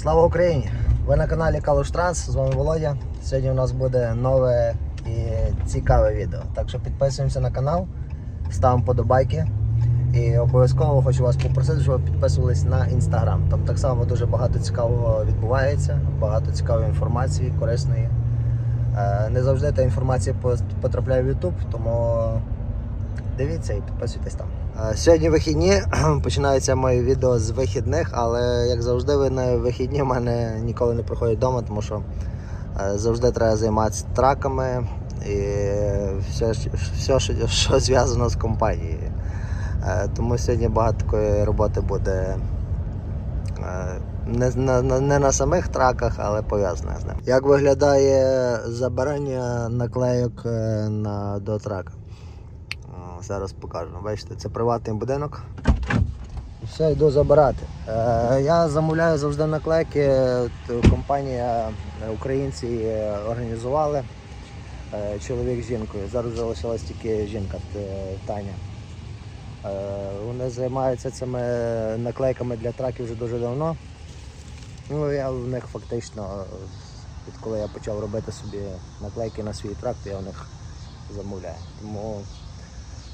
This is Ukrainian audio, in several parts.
Слава Україні! Ви на каналі Калуш Транс, з вами Володя. Сьогодні у нас буде нове і цікаве відео. Так що підписуємося на канал, ставимо подобайки. І обов'язково хочу вас попросити, щоб ви підписувались на інстаграм. Там так само дуже багато цікавого відбувається, багато цікавої інформації, корисної. Е, Не завжди та інформація потрапляє в YouTube, тому дивіться і підписуйтесь там. Е, Сьогодні вихідні, починається моє відео з вихідних, але як завжди, ви на вихідні в мене ніколи не проходять вдома, тому що е, завжди треба займатися траками і все, все що, що зв'язано з компанією. Е, Тому сьогодні багато такої роботи буде не, на, не на самих траках, але пов'язане з ним. Як виглядає забирання наклейок на, до трака? Зараз покажу. Бачите, це приватний будинок. Все, йду забирати. Е, я замовляю завжди наклейки. Компанія е, українці організували. Е, чоловік з жінкою. Зараз залишилась тільки жінка Таня. Вони займаються цими наклейками для траків вже дуже давно. Ну, я в них фактично, відколи я почав робити собі наклейки на свій трак, то я в них замовляю. Тому,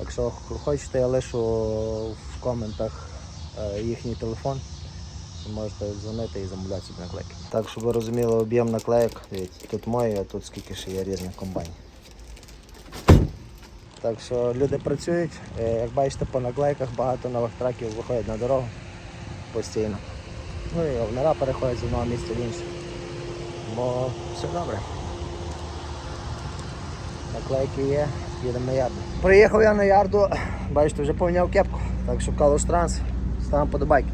якщо хочете, я лишу в коментах е, їхній телефон. Можете дзвонити і замовляти собі наклейки. Так, щоб ви розуміли об'єм наклейок, тут мої, а тут скільки ще є різних компаній. Так що люди працюють. Е, Як бачите, по наклейках багато нових траків виходять на дорогу постійно. Ну і овнера переходять з одного місця в інше. Бо все добре. Наклейки є, їдемо на ярду. Приїхав я на ярду, бачите, вже поміняв кепку, так що Калуш Транс, ставимо подобайки.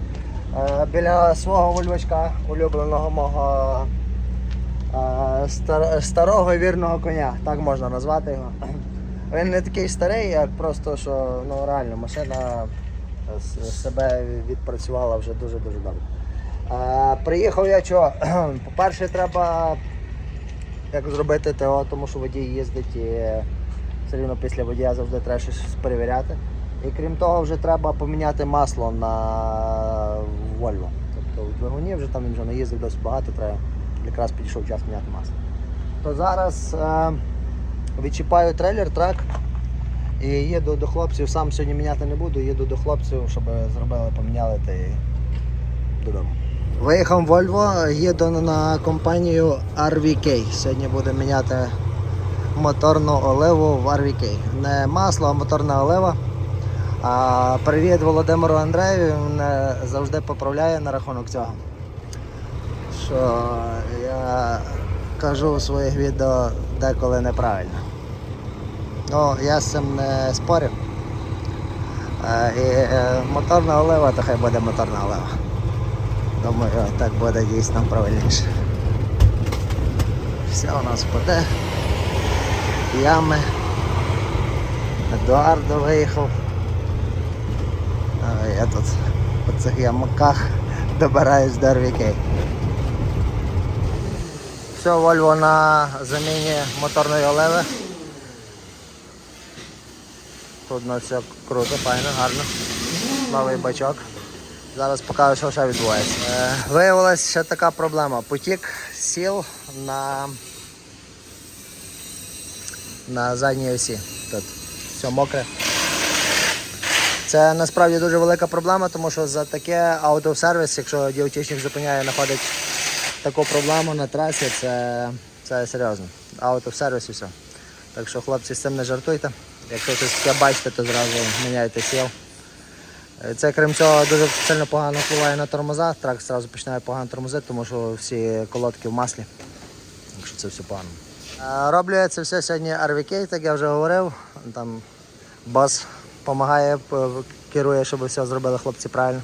Е, біля свого вольвачка, улюбленого мого е, стар- старого вірного коня, так можна назвати його. Він не такий старий, як просто що ну, реально машина себе відпрацювала вже дуже-дуже добре. Приїхав я чого? По-перше, треба як зробити ТО, тому що водій їздить і все рівно після водія завжди треба щось перевіряти. І крім того, вже треба поміняти масло на Volvo. Тобто в двигуні вже там він вже наїздив досить багато, треба якраз підійшов час міняти масло. То зараз е, відчіпаю трейлер, трак і їду до хлопців. Сам сьогодні міняти не буду, їду до хлопців, щоб зробили, поміняли та і додому. Виїхав Volvo, їду на компанію RVK. Сьогодні буду міняти моторну оливу в RVK. Не масло, а моторна олива. А, привіт Володимиру Андреєві, мене завжди поправляє на рахунок цього. Що я кажу у своїх відео деколи неправильно. Ну, я з цим не спорю. Е, І е, моторна олива, то хай буде моторна олива. Думаю, так буде дійсно правильніше. Все у нас впаде. Ями. Едуардо виїхав. Я тут по цих ямаках добираюсь до RVK. Все, Volvo на заміні моторної оливи. Тут у нас все круто, файно, гарно. Новий бачок. Зараз покажу, що ще відбувається. Е, виявилася ще така проблема. Потік сіл на, на задній осі. Тут все мокре. Це насправді дуже велика проблема, тому що за таке автосервіс, якщо діотічник зупиняє, знаходить таку проблему на трасі, це, це серйозно. Автосервіс і все. Так що хлопці з цим не жартуйте. Якщо щось таке бачите, то зразу міняйте сіл. Це крім цього дуже сильно погано впливає на тормоза. Трак одразу починає погано тормозити, тому що всі колодки в маслі. Так що це все погано. Роблю це все сьогодні RVK, так я вже говорив. Там бос допомагає, керує, щоб все зробили хлопці правильно.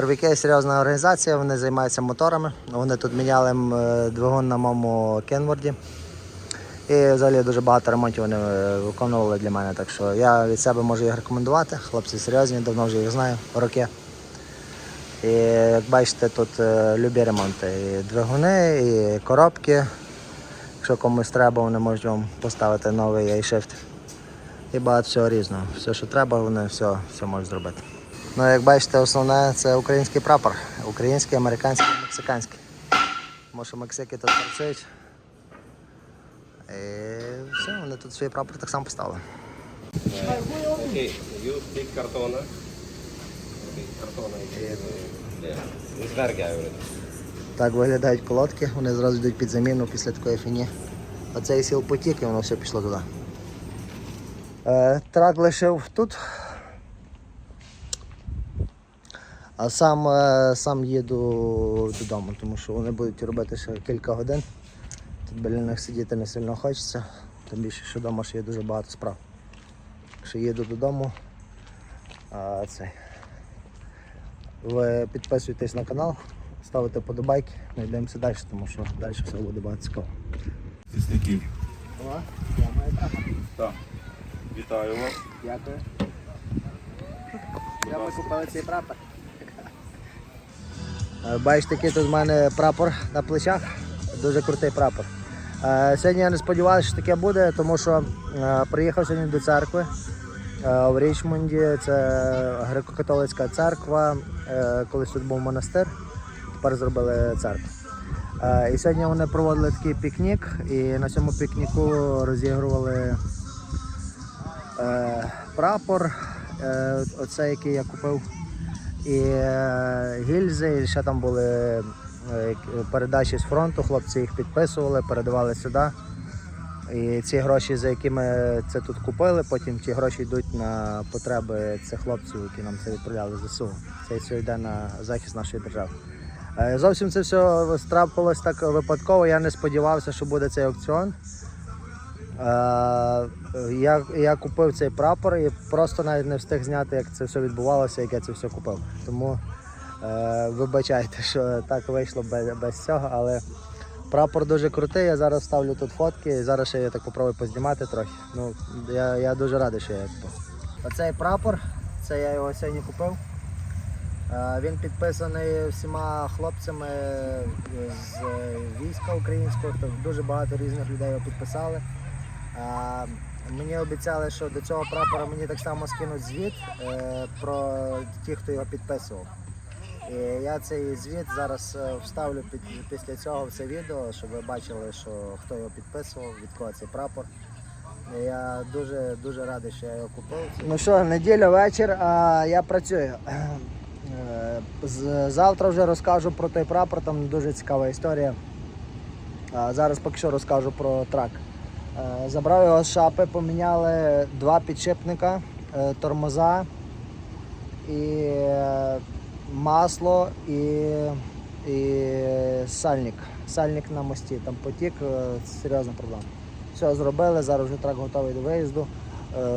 RVK серйозна організація, вони займаються моторами. Вони тут міняли е, двигун на моєму Кенворді. І взагалі дуже багато ремонтів вони е, виконували для мене. Так що я від себе можу їх рекомендувати. Хлопці серйозні, давно вже їх знаю, роки. І як бачите, тут е, любі ремонти. І двигуни, і коробки. Якщо комусь треба, вони можуть вам поставити новий A-Shift. І багато всього різного. Все, що треба, вони все, все можуть зробити. Ну, як бачите, основне це український прапор. Український, американський, мексиканський. Тому що Мексики тут працюють. І все, вони тут свій прапор так само поставили. Okay, you take Так виглядають колодки, вони зразу йдуть під заміну після такої фіні. Оцей сіл потік і воно все пішло туди. Е, трак лишив тут. А сам, е, сам їду додому, тому що вони будуть робити ще кілька годин. Тут біля сидіти не сильно хочеться, тим більше, що вдома ще є дуже багато справ. Так що їду додому. А, цей. Ви підписуйтесь на канал, ставите подобайки, ми йдемося далі, тому що далі все буде багато цікаво. Так. Вітаю вас. Дякую. Я ми купили цей прапор. Е, Бачите, який тут в мене прапор на плечах. Дуже крутий прапор. Е, Сьогодні я не сподівався, що таке буде, тому що е, приїхав сьогодні до церкви в Річмонді. Це греко-католицька церква. Колись тут був монастир, тепер зробили церкву. Е, І сьогодні вони проводили такий пікнік, і на цьому пікніку розігрували е, прапор, е, оцей, який я купив, і гільзи, і ще там були передачі з фронту, хлопці їх підписували, передавали сюди. І ці гроші, за які ми це тут купили, потім ті гроші йдуть на потреби цих хлопців, які нам це відправляли з ЗСУ. Це все йде на захист нашої держави. Е, Зовсім це все трапилось так випадково. Я не сподівався, що буде цей аукціон. Е, Я, я купив цей прапор і просто навіть не встиг зняти, як це все відбувалося, як я це все купив. Тому е, вибачайте, що так вийшло без, без цього, але прапор дуже крутий. Я зараз ставлю тут фотки і зараз ще я так попробую познімати трохи. Ну, я, я дуже радий, що я купив. Оцей прапор, це я його сьогодні купив. Е, Він підписаний всіма хлопцями з війська українського, дуже багато різних людей його підписали. Е, Мені обіцяли, що до цього прапора мені так само скинуть звіт е, про тих, хто його підписував. І я цей звіт зараз е, вставлю під, після цього в це відео, щоб ви бачили, що хто його підписував, від кого цей прапор. Я дуже дуже радий, що я його купив. Ну що, неділя вечір, а я працюю. Е, Завтра вже розкажу про той прапор, там дуже цікава історія. Зараз поки що розкажу про трак. Е, Забрав його з шапи, поміняли два підшипника, е, тормоза і масло і, і сальник. Сальник на мості. Там потік, серйозна проблема. Все зробили, зараз вже трак готовий до виїзду.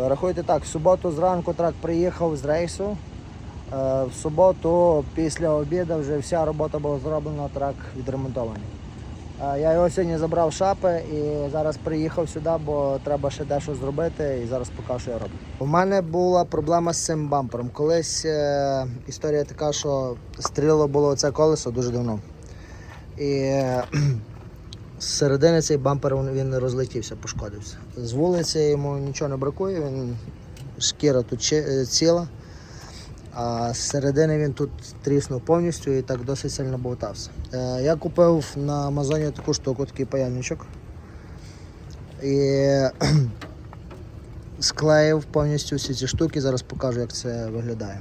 Рахуйте так, в суботу зранку трак приїхав з рейсу. Е, В суботу після обіду вже вся робота була зроблена, трак відремонтований. Е, Я його сьогодні забрав шапи і зараз приїхав сюди, бо треба ще дещо зробити і зараз покажу, що я роблю. У мене була проблема з цим бампером. Колись е, історія така, що стріло було це колесо дуже давно. І е, з середини цей бампер він- розлетівся, пошкодився. З вулиці йому нічого не бракує, він шкіра тут е, ціла. А з середини він тут тріснув повністю і так досить сильно болтався. Е, я купив на Амазоні таку штуку, такий паяльничок. І склеїв повністю всі ці штуки. Зараз покажу, як це виглядає.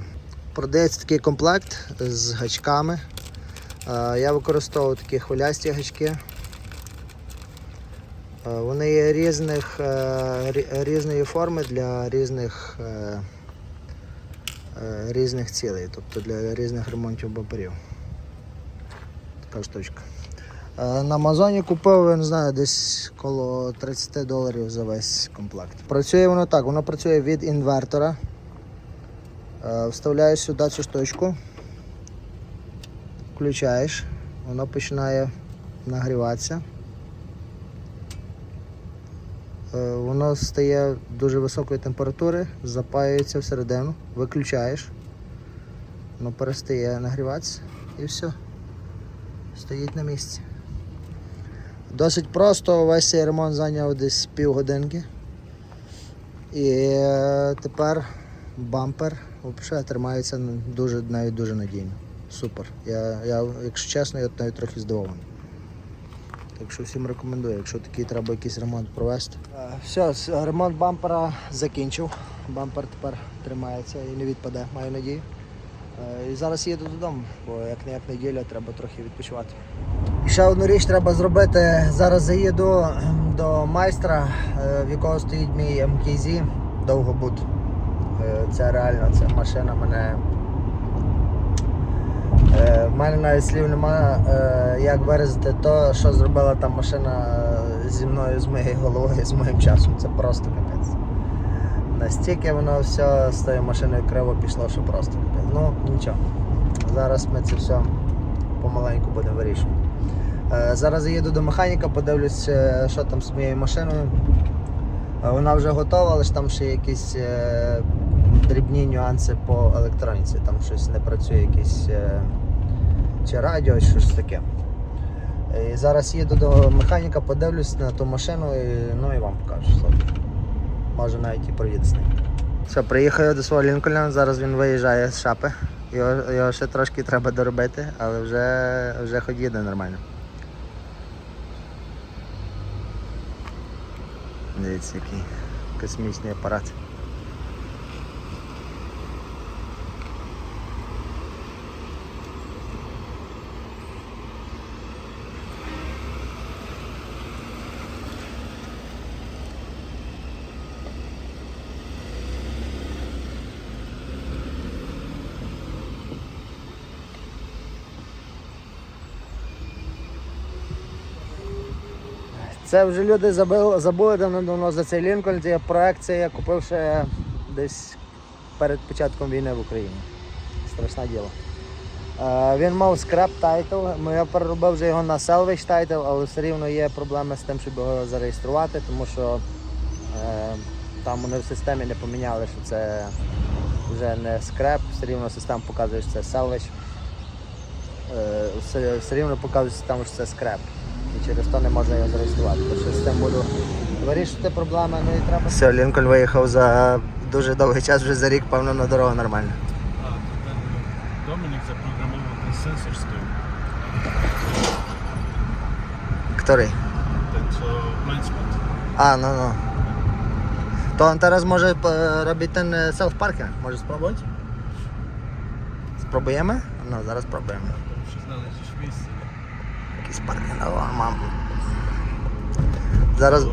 Продається такий комплект з гачками. Е, я використовую такі хвилясті гачки. Е, Вони є різних, різної форми для різних. Е, різних цілей, тобто для різних ремонтів бамперів. Така штучка. Е, На Амазоні купив, я не знаю, десь коло 30 доларів за весь комплект. Працює воно так, воно працює від інвертора. Е, Вставляєш сюди цю штучку, включаєш, воно починає нагріватися. Е, Воно стає дуже високої температури, запаюється всередину, виключаєш, воно перестає нагріватися і все. Стоїть на місці. Досить просто, весь цей ремонт зайняв десь півгодинки. І е, тепер бампер взагалі тримається дуже, навіть дуже надійно. Супер. Я, я, якщо чесно, я навіть трохи здивований. Так що всім рекомендую, якщо такий треба якийсь ремонт провести. Все, ремонт бампера закінчив. Бампер тепер тримається і не відпаде, маю надію. Е, І зараз їду додому, бо як не як неділя, треба трохи відпочивати. І ще одну річ треба зробити. Зараз заїду ем, до майстра, е, в якого стоїть мій МКЗ Довгобут. Е, Це реально, ця машина мене. В мене навіть слів немає, як виразити то, що зробила та машина зі мною, з моєю головою, з моїм часом. Це просто капець. Настільки воно все з тою машиною криво пішло, що просто капець. Ну, нічого. Зараз ми це все помаленьку будемо вирішувати. Е, Зараз заїду до механіка, подивлюсь, е, що там з моєю машиною. Е, Вона вже готова, але ж там ще якісь дрібні нюанси по електроніці. Там щось не працює, якісь чи радіо, щось таке. Е, І зараз їду до механіка, подивлюсь на ту машину і, ну, і вам покажу. Може навіть і проїду з ним. Все, приїхав до свого Лінкольна, зараз він виїжджає з шапи. Його, його ще трошки треба доробити, але вже, вже хоч їде нормально. Дивіться, який космічний апарат. Це вже люди забили, забули давно-давно за цей Лінкольн. Це проект цей я купив ще десь перед початком війни в Україні. Страшне діло. Е, він мав скрап тайтл, ну, я переробив вже його на salvage тайтл, але все рівно є проблеми з тим, щоб його зареєструвати, тому що е, там вони в системі не поміняли, що це вже не скрап, все рівно система показує, що це salvage. Е, все, все рівно показує система, що це скрап. І через то не можна його зареєструвати. То що з цим буду вирішити проблеми, ну і треба. Все, Лінкольн виїхав за дуже довгий час, вже за рік, певно, на дорогу нормально. А, то ten Dominik zaprogramował ten sensor z tyłu. Której? Ten co blind spot. A, no, no. To on teraz może no, mam. Зараз,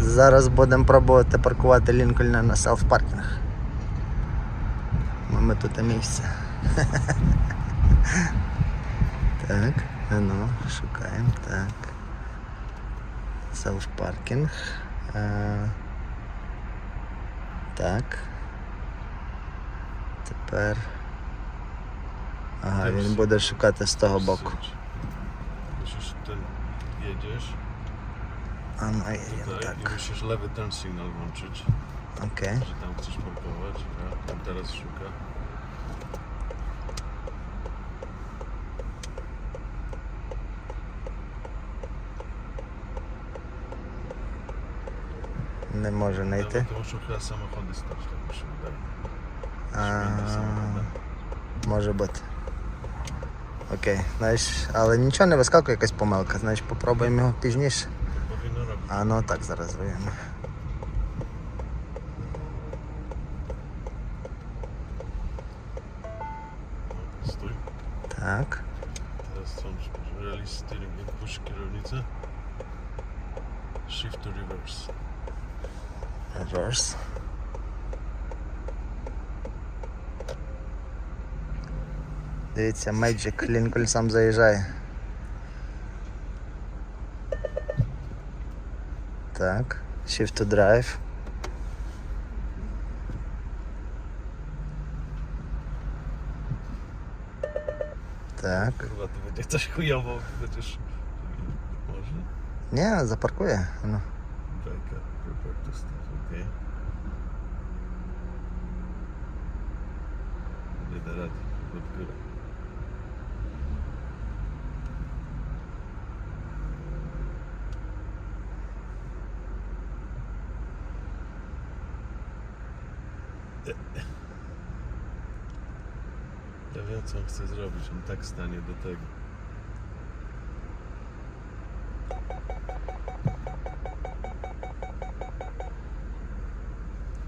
зараз будемо пробувати паркувати Лінкольна на селф-паркінгах. Mamy tutaj miejsce. tak, no, szukałem, tak. Self-parking. E, tak. Тепер. Ага, він буде шукати з того боку. Dosyć. Musisz ten, jedziesz А ну, є, tutaj так. i musisz lewy turn signal włączyć, Окей. że tam chcesz parkować. A on teraz szuka. Не може No, знайти. to muszą chyba samochody stać, tak mi się wydaje. А, Między samochodami. може бути. Окей. Знаєш, але нічого не вискакує якась помилка. Значить, попробуємо його пізніше. А ну так зараз зробимо. Так. Teraz są release steering and push kierownicę. Shift to reverse. Reverse. Дивіться, Magic Lincoln сам заїжджає. Так. Shift to drive. Так. Kurwa, to będzie coś chujowo, będziesz... Może? Nie, zaparkuję. No. Bajka, prepare to start, okej. Nie da co on chce zrobić, on tak stanie do tego.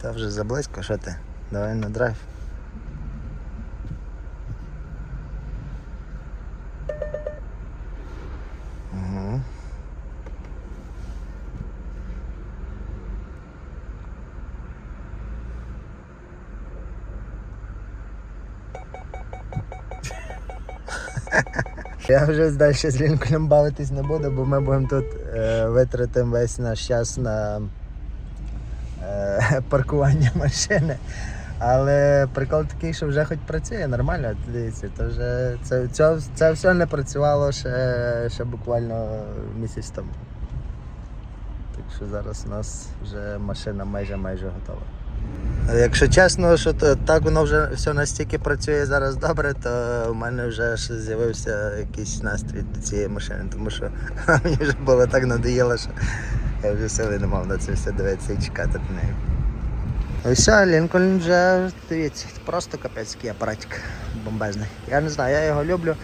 Dobrze, zabłysło szatę. Dawaj na drive. Я вже далі з Лінкольном бавитись не буду, бо ми будемо тут е, витратимо весь наш час на е, паркування машини. Але прикол такий, що вже хоч працює нормально, дивіться, то вже це, це, це все не працювало ще, ще буквально місяць тому. Так що зараз у нас вже машина майже майже готова. Якщо чесно, що то, так воно вже все настільки працює зараз добре, то в мене вже з'явився якийсь настрій до цієї машини, тому що мені вже було так надоїло, що я вже сили не мав на це все дивитися і чекати до неї. І все, Лінкольн вже, дивіться, просто капецький апаратик бомбезний. Я не знаю, я його люблю.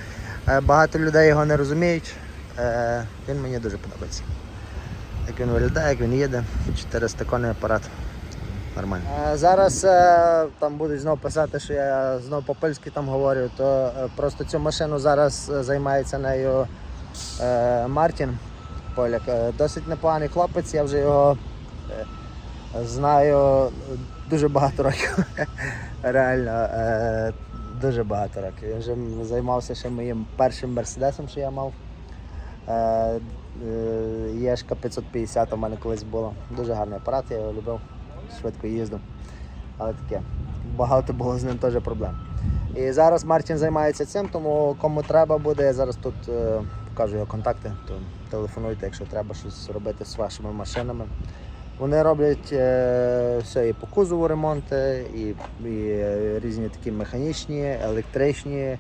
Е, Багато людей його не розуміють. Е, Він мені дуже подобається. Як він виглядає, як він їде. 400 коней апарат. Нормально. Е, Зараз е, там будуть знову писати, що я знову по-польськи там говорю, то е, просто цю машину зараз займається нею Мартін Поляк. Досить непоганий хлопець, я вже його знаю дуже багато років. Реально, дуже багато років. Він вже займався ще моїм першим мерседесом, що я мав. Єшка 550 у мене колись було. Дуже гарний апарат, я його любив, швидко їздив. Але таке. Багато було з ним теж проблем. І зараз Мартін займається цим, тому кому треба буде, я зараз тут е, покажу його контакти, то телефонуйте, якщо треба щось робити з вашими машинами. Вони роблять е, все і по кузову ремонти, і, і е, різні такі механічні, електричні.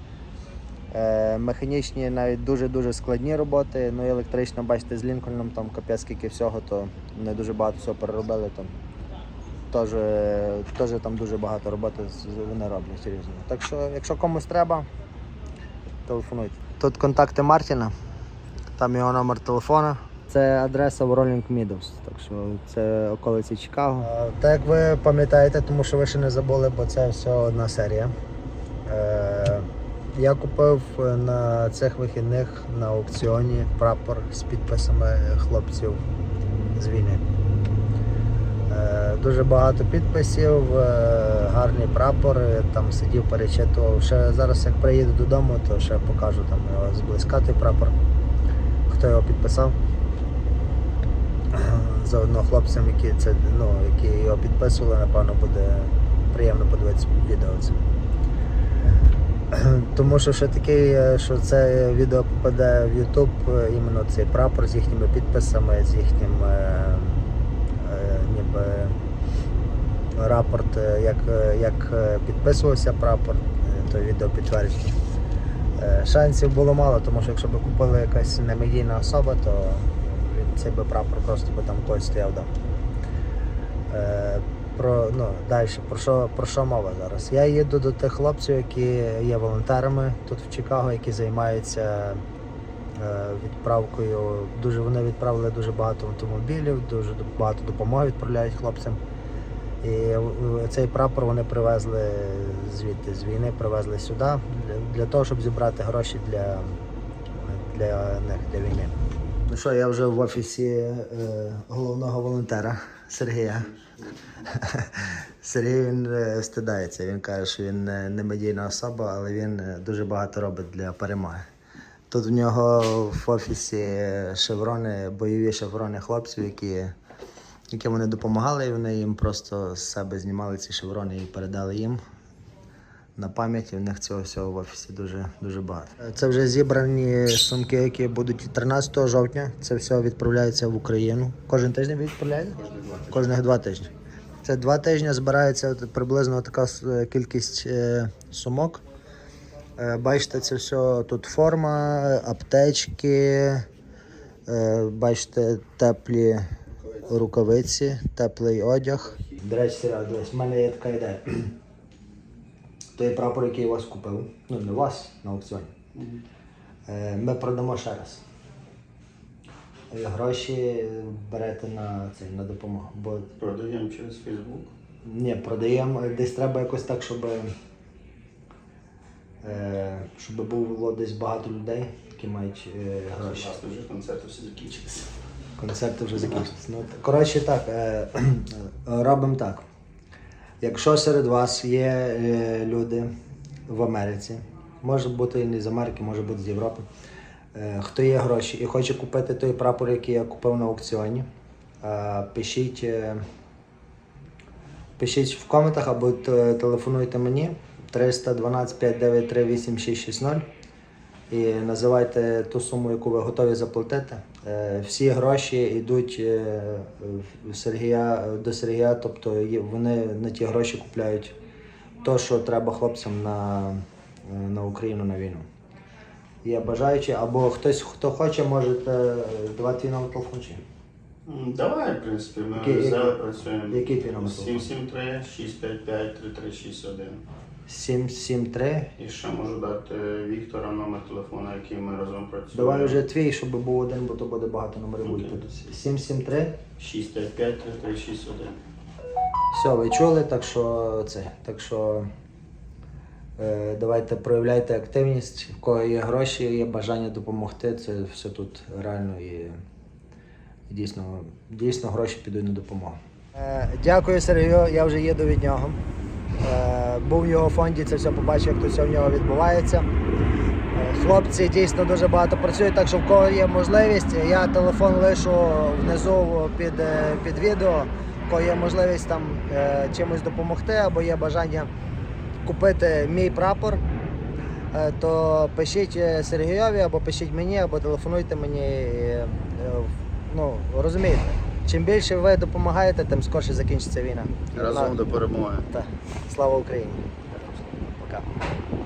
Е, механічні навіть дуже-дуже складні роботи. Ну і електрично, бачите, з Лінкольном там капець скільки всього, то не дуже багато всього переробили. Там. Теж, теж там дуже багато роботи вони роблять різно. Так що, якщо комусь треба, телефонуйте. Тут контакти Мартіна, там його номер телефона. Це адреса в Rolling Meadows, так що це околиці Чикаго. Так як ви пам'ятаєте, тому що ви ще не забули, бо це все одна серія. Е, я купив на цих вихідних на аукціоні прапор з підписами хлопців з війни. Е, Дуже багато підписів, е, гарний прапор. е, Там сидів, перечитував. Ще зараз, як приїду додому, то ще покажу там його зблизька той прапор, хто його підписав. Заодно хлопцям, які це ну, які його підписували, напевно, буде приємно подивитися відео це. Тому що ще такий, що це відео попаде в YouTube, іменно цей прапор з їхніми підписами, з їхнім е, е, ніби рапорт, е, як, е, як е, підписувався прапор, е, то відео підтвердження. Шансів було мало, тому що якщо б купила якась немедійна особа, то цей би прапор просто би там когось стояв вдома. Про, ну, далі, про що, про що мова зараз? Я їду до тих хлопців, які є волонтерами тут в Чикаго, які займаються відправкою. Дуже, вони відправили дуже багато автомобілів, дуже багато допомоги відправляють хлопцям. І е, цей прапор вони привезли звідти з війни, привезли сюди для, того, щоб зібрати гроші для, для них, для війни. Ну що, я вже в офісі е, головного волонтера Сергія. Сергій він е, стидається. Він каже, що він е, не медійна особа, але він дуже багато робить для перемоги. Тут в нього в офісі шеврони, бойові шеврони хлопців, які, яким вони допомагали, і вони їм просто з себе знімали ці шеврони і передали їм на пам'ять. І в них цього всього в офісі дуже, дуже багато. Це вже зібрані сумки, які будуть 13 жовтня. Це все відправляється в Україну. Кожен тиждень відправляється? Кожних два тижні. Це два тижні збирається приблизно така кількість е, сумок. Е, Бачите, це все тут форма, аптечки, е, бачите, теплі рукавиці, теплий одяг. До речі, Серега, дивись, в мене є така ідея. Той прапор, який я у вас купив, ну не у вас на аукціоні. Е, Ми продамо ще раз. Гроші берете на, цей, на допомогу. Бо Продаємо через Фейсбук. ні, продаємо десь треба якось так, щоб, е, щоб було десь багато людей, які мають е, гроші. Власне, вже концерти всі закінчилися. Концерти вже закінчилися. Ну, коротше, так, е, робимо так. Якщо серед вас є е, люди в Америці, може бути і не з Америки, може бути з Європи, е, хто є гроші і хоче купити той прапор, який я купив на аукціоні, е, пишіть, е, пишіть в коментах або телефонуйте мені 312 593 8660 і називайте ту суму, яку ви готові заплатити. Е, Всі гроші йдуть е, в Сергія, до Сергія, тобто вони на ті гроші купляють то, що треба хлопцям на, е, на Україну на війну. Є бажаючі, або хтось, хто хоче, можете давати твій номер телефону. чи? Давай, в принципі, ми зараз працюємо. який твій номер телефону? 773 655 3361. 773. І ще можу дати Віктора номер телефона, який ми разом працюємо. Давай вже твій, щоб був один, бо то буде багато номерів. Окей. буде. 773. 655 3361. Все, ви чули, так що це. Так що е, давайте проявляйте активність, в кого є гроші, є бажання допомогти. Це все тут реально і, і дійсно, дійсно гроші підуть на допомогу. Е, дякую, Сергію. Я вже їду від нього. Е, був в його фонді, це все побачив, як тут все в нього відбувається. Е, Хлопці дійсно дуже багато працюють, так що в кого є можливість, я телефон лишу внизу під, е, під відео. В кого є можливість там чимось допомогти або є бажання купити мій прапор, то пишіть Сергійові або пишіть мені, або телефонуйте мені. Ну, розумієте, чим більше ви допомагаєте, тим скорше закінчиться війна. Разом до перемоги. Так. Слава Україні. Пока.